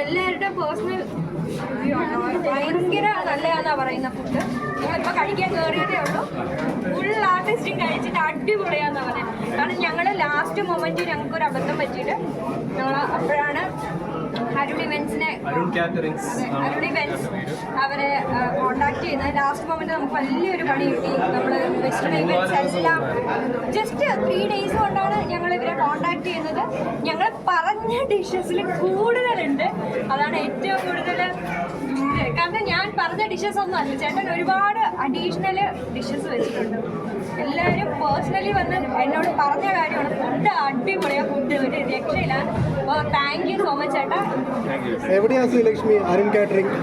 എല്ലാവരുടെ പേഴ്സണൽ ഭയങ്കര നല്ലതാന്നാ പറയുന്ന ഫുഡ് ഞങ്ങളിപ്പോ കഴിക്കാൻ കയറിയതേ ഉള്ളൂ ഫുൾ ആർട്ടിസ്റ്റും കഴിച്ചിട്ട് അടിപൊളിയാന്നാ പറയുന്നത് കാരണം ഞങ്ങൾ ലാസ്റ്റ് മൊമെന്റ് ഞങ്ങൾക്ക് ഒരു അബദ്ധം പറ്റിയിട്ട് ഞങ്ങൾ അപ്പോഴാണ് അരുൺ ഇവന്റ്സിനെ അരുൺ കാറ്ററിംഗ്സ് അരുൺ ഇവന്റ്സ് അവരെ കോണ്ടാക്ട് ചെയ്യുന്നത് ലാസ്റ്റ് മൊമെന്റ് നമുക്ക് വലിയൊരു പണി കിട്ടി. നമ്മൾ വെസ്റ്റേൺ ഇവന്റ്സ് എല്ലാം ജസ്റ്റ് ത്രീ ഡേയ്സ് കൊണ്ടാണ് ഞങ്ങൾ ഇവരെ കോണ്ടാക്ട് ചെയ്യുന്നത്. ഞങ്ങൾ പറഞ്ഞ ഡിഷസിൽ കൂടുതലുണ്ട്. അതാണ് ഏറ്റവും കൂടുതൽ കാരണം ഞാൻ പറഞ്ഞ ഡിഷസ് ഒന്നും അല്ല. ചേട്ടൻ ഒരുപാട് അഡീഷണൽ ഡിഷസ് വെച്ചിട്ടുണ്ട്. എല്ലാവരും പേഴ്സണലി വന്ന് എന്നോട് പറഞ്ഞ കാര്യമാണ്. ഫുഡ് അടിപൊളിയാ ഫുഡ് ഒരു രക്ഷയില്ല. അപ്പോൾ താങ്ക് യു സോ മച്ച് ചേട്ടാ. എവിടെയാണ് ശ്രീലക്ഷ്മി? അരുൺ കാറ്ററിംഗ്